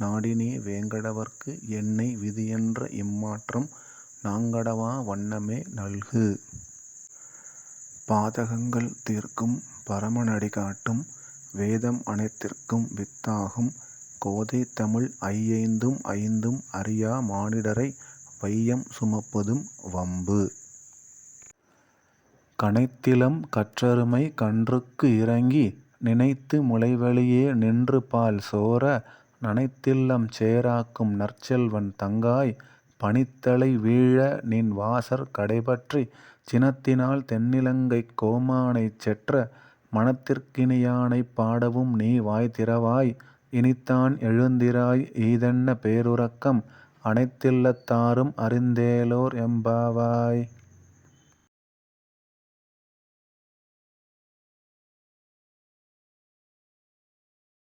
நாடினே வேங்கடவர்க்கு என்னை விதியென்ற இம்மாற்றம் நாங்கடவா வண்ணமே நல்கு. பாதகங்கள் தீர்க்கும் பரமனடி காட்டும் வேதம் அனைத்திற்கும் வித்தாகும் கோதைதமிழ் ஐயைந்தும் ஐந்தும் அறியா மானிடரை வையம் சுமப்பதும் வம்பு. கனைத்திலம் கற்றருமை கன்றுக்கு இறங்கி நினைத்து முலைவழியே நின்றுபால் சோர நனைத்தில்லம் சேராக்கும் நற்செல்வன் தங்காய் பனித்தலை வீழ நின் வாசற் கடைபற்றிச் சினத்தினால் தென்னிலங்கைக் கோமானைச் செற்ற மனத்திற் கினியானைப் பாடவும் நீ வாய்திறவாய் இனித்தான் எழுந்திராய் ஈதென்ன பேருறக்கம் அனைத்தில்லத் தாரும் அறிந்தேலோர் எம்பாவாய்.